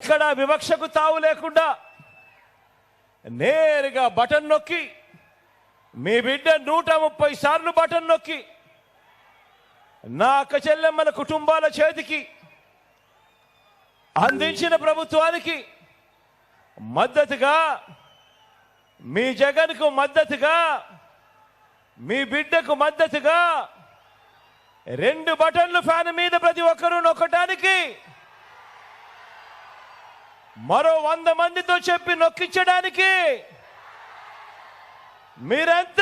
ఇక్కడ వివక్షకు తావు లేకుండా నేరుగా బటన్ నొక్కి మీ బిడ్డ నూట ముప్పై సార్లు బటన్ నొక్కి నా అక్క చెల్లెమ్మల కుటుంబాల చేతికి అందించిన ప్రభుత్వానికి మద్దతుగా మీ జగన్కు మద్దతుగా మీ బిడ్డకు మద్దతుగా రెండు బటన్లు ఫ్యాన్ మీద ప్రతి ఒక్కరూ నొక్కటానికి మరో వంద మందితో చెప్పి నొక్కించడానికి మీరెంత?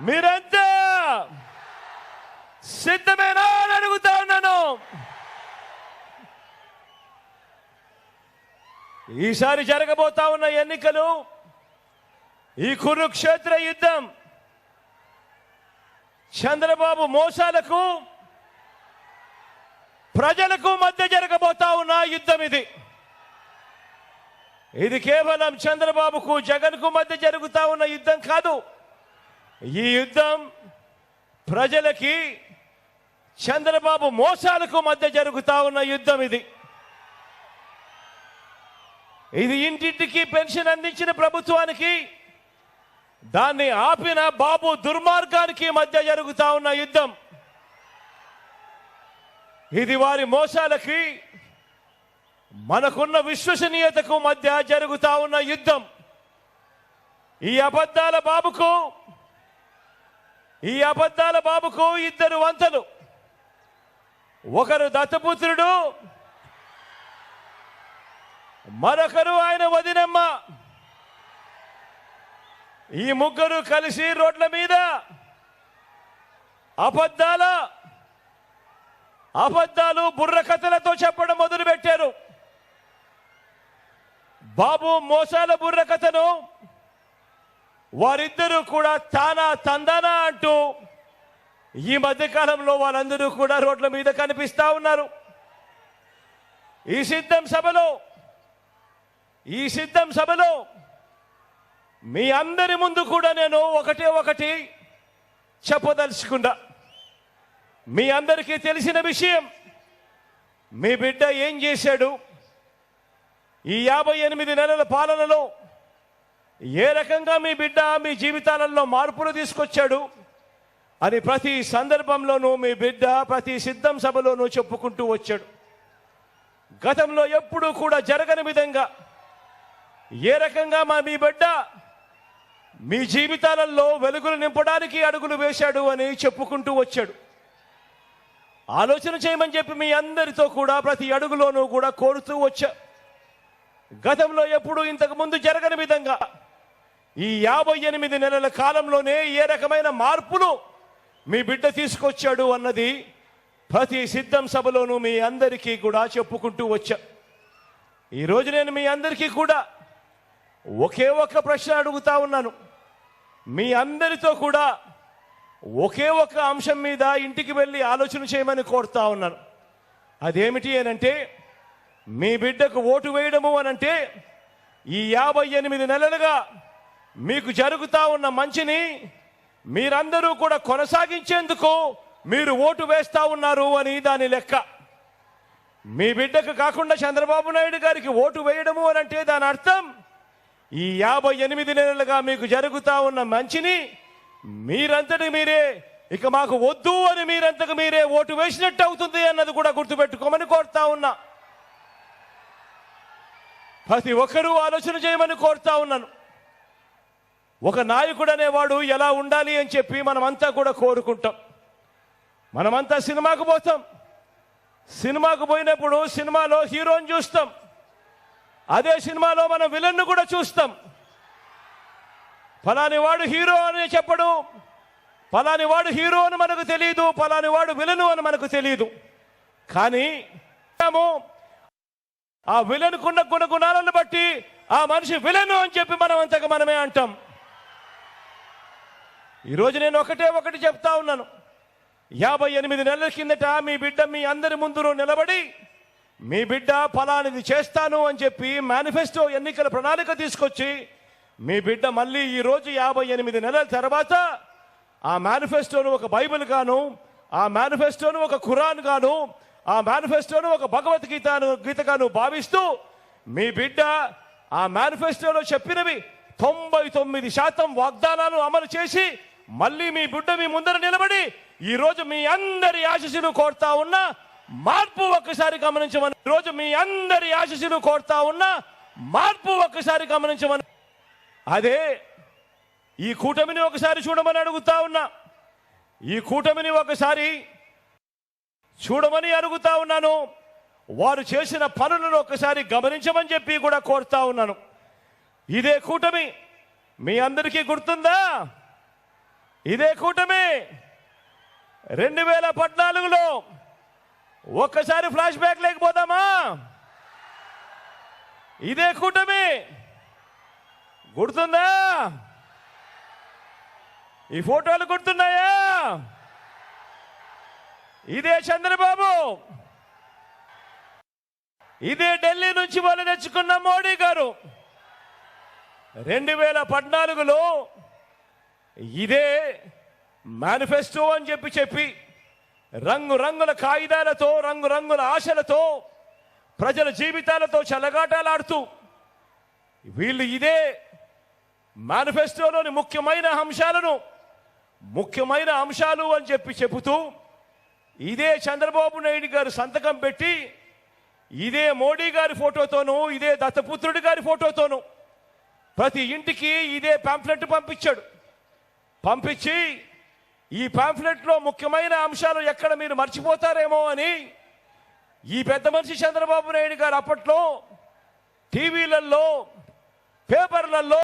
మీరెంత? సిద్ధమేనా అని అడుగుతా ఉన్నాను. ఈసారి జరగబోతా ఉన్న ఎన్నికలు ఈ కురుక్షేత్ర యుద్ధం చంద్రబాబు మోసాలకు ప్రజలకు మధ్య జరగబోతా ఉన్న యుద్ధం ఇది. ఇది కేవలం చంద్రబాబుకు జగన్కు మధ్య జరుగుతా ఉన్న యుద్ధం కాదు. ఈ యుద్ధం ప్రజలకి చంద్రబాబు మోసాలకు మధ్య జరుగుతా ఉన్న యుద్ధం ఇది. ఇది ఇంటింటికి పెన్షన్ అందించిన ప్రభుత్వానికి దాన్ని ఆపిన బాబు దుర్మార్గానికి మధ్య జరుగుతా ఉన్న యుద్ధం. ఇది వారి మోసాలకి మనకున్న విశ్వసనీయతకు మధ్య జరుగుతా ఉన్న యుద్ధం. ఈ అబద్ధాల బాబుకు ఈ అబద్ధాల బాబుకు ఇద్దరు వంతలు. ఒకరు దత్తపుత్రుడు మరొకరు ఆయన వదినమ్మ. ఈ ముగ్గురు కలిసి రోడ్ల మీద అబద్ధాల అబద్ధాలు బుర్రకథలతో చెప్పడం మొదలుపెట్టారు. బాబు మోసాల బుర్రకథను వారిద్దరూ కూడా తానా తందానా అంటూ ఈ మధ్య కాలంలో వాళ్ళందరూ కూడా రోడ్ల మీద కనిపిస్తా ఉన్నారు. ఈ సిద్ధం సభలో ఈ సిద్ధం సభలో మీ అందరి ముందు కూడా నేను ఒకటే ఒకటి చెప్పదలుచుకున్నా. మీ అందరికీ తెలిసిన విషయం మీ బిడ్డ ఏం చేశాడు? ఈ యాభై ఎనిమిది నెలల పాలనలో ఏ రకంగా మీ బిడ్డ మీ జీవితాలలో మార్పులు తీసుకొచ్చాడు అని ప్రతి సందర్భంలోనూ మీ బిడ్డ ప్రతి సిద్ధం సభలోనూ చెప్పుకుంటూ వచ్చాడు. గతంలో ఎప్పుడూ కూడా జరగని విధంగా ఏ రకంగా మా మీ బిడ్డ మీ జీవితాలలో వెలుగులు నింపడానికి అడుగులు వేశాడు అని చెప్పుకుంటూ వచ్చాడు. ఆలోచన చేయమని చెప్పి మీ అందరితో కూడా ప్రతి అడుగులోనూ కూడా కోరుతూ వచ్చా. గతంలో ఎప్పుడు ఇంతకు ముందు జరగని విధంగా ఈ యాభై ఎనిమిది నెలల కాలంలోనే ఏ రకమైన మార్పులు మీ బిడ్డ తీసుకొచ్చాడు అన్నది ప్రతి సిద్ధం సభలోనూ మీ అందరికీ కూడా చెప్పుకుంటూ వచ్చా. ఈరోజు నేను మీ అందరికీ కూడా ఒకే ఒక్క ప్రశ్న అడుగుతా ఉన్నాను. మీ అందరితో కూడా ఒకే ఒక అంశం మీద ఇంటికి వెళ్ళి ఆలోచన చేయమని కోరుతా ఉన్నాను అదేమిటి అనంటే మీ బిడ్డకు ఓటు వేయడము అనంటే ఈ యాభై ఎనిమిది నెలలుగా మీకు జరుగుతా ఉన్న మంచిని మీరందరూ కూడా కొనసాగించేందుకు మీరు ఓటు వేస్తా ఉన్నారు అని దాని లెక్క. మీ బిడ్డకు కాకుండా చంద్రబాబు నాయుడు గారికి ఓటు వేయడము అనంటే దాని అర్థం ఈ యాభై ఎనిమిది నెలలుగా మీకు జరుగుతా ఉన్న మంచిని మీరంతటి మీరే ఇక మాకు వద్దు అని మీరంతకు మీరే ఓటు వేసినట్టు అవుతుంది అన్నది కూడా గుర్తుపెట్టుకోమని కోరుతా ఉన్నా. ప్రతి ఒక్కరూ ఆలోచన చేయమని కోరుతా ఉన్నాను. ఒక నాయకుడు అనేవాడు ఎలా ఉండాలి అని చెప్పి మనమంతా కూడా కోరుకుంటాం. మనమంతా సినిమాకు పోతాం. సినిమాకు పోయినప్పుడు సినిమాలో హీరోని చూస్తాం. అదే సినిమాలో మనం విలన్ను కూడా చూస్తాం. ఫలాని వాడు హీరో అని చెప్పడు ఫలాని వాడు హీరో అని మనకు తెలియదు ఫలాని వాడు విలను అని మనకు తెలియదు కానీ మనము ఆ విలనుకున్న గుణగుణాలను బట్టి ఆ మనిషి విలను అని చెప్పి మనం అంతగా మనమే అంటాం. ఈరోజు నేను ఒకటే ఒకటి చెప్తా ఉన్నాను. యాభై ఎనిమిది నెలల కిందట మీ బిడ్డ మీ అందరి ముందు నిలబడి మీ బిడ్డ ఫలానిది చేస్తాను అని చెప్పి మేనిఫెస్టో ఎన్నికల ప్రణాళిక తీసుకొచ్చి మీ బిడ్డ మళ్ళీ ఈ రోజు యాభై ఎనిమిది నెలల తర్వాత ఆ మేనిఫెస్టోను ఒక బైబిల్ గాను ఆ మేనిఫెస్టోను ఒక ఖురాన్ గాను ఆ మేనిఫెస్టోను ఒక భగవద్గీతను గీతగాను భావిస్తూ మీ బిడ్డ ఆ మేనిఫెస్టోలో చెప్పినవి తొంభై తొమ్మిది శాతం వాగ్దానాలు అమలు చేసి మళ్ళీ మీ బిడ్డ మీ ముందర నిలబడి ఈ రోజు మీ అందరి ఆశీస్సులు కోరుతా ఉన్నా మార్పు ఒక్కసారి గమనించమని ఈ రోజు మీ అందరి ఆశీస్సులు కోరుతా ఉన్నా మార్పు ఒక్కసారి గమనించమని అదే ఈ కూటమిని ఒకసారి చూడమని అడుగుతా ఉన్నా. ఈ కూటమిని ఒకసారి చూడమని అడుగుతా ఉన్నాను. వారు చేసిన పనులను ఒకసారి గమనించమని చెప్పి కూడా కోరుతా ఉన్నాను. ఇదే కూటమి. మీ అందరికీ గుర్తుందా? ఇదే కూటమి. రెండు వేల పద్నాలుగులో ఒక్కసారి ఫ్లాష్ బ్యాక్ లేకపోదామా ఇదే కూటమి. గుర్తుందా? ఈ ఫోటోలు గుర్తున్నాయా? ఇదే చంద్రబాబు. ఇదే ఢిల్లీ నుంచి వాళ్ళు తెచ్చుకున్న మోడీ గారు. రెండు వేల పద్నాలుగులో ఇదే మేనిఫెస్టో అని చెప్పి చెప్పి రంగు రంగుల కాగితాలతో రంగు రంగుల ఆశలతో ప్రజల జీవితాలతో చెలగాటాలాడుతూ వీళ్ళు ఇదే మేనిఫెస్టోలోని ముఖ్యమైన అంశాలను ముఖ్యమైన అంశాలు అని చెప్పి చెబుతూ ఇదే చంద్రబాబు నాయుడు గారు సంతకం పెట్టి ఇదే మోడీ గారి ఫోటోతోనూ ఇదే దత్తపుత్రుడి గారి ఫోటోతోనూ ప్రతి ఇంటికి ఇదే పాంఫ్లెట్ పంపించాడు. పంపించి ఈ పాంఫ్లెట్లో ముఖ్యమైన అంశాలు ఎక్కడ మీరు మర్చిపోతారేమో అని ఈ పెద్ద మనిషి చంద్రబాబు నాయుడు గారు అప్పట్లో టీవీలలో పేపర్లలో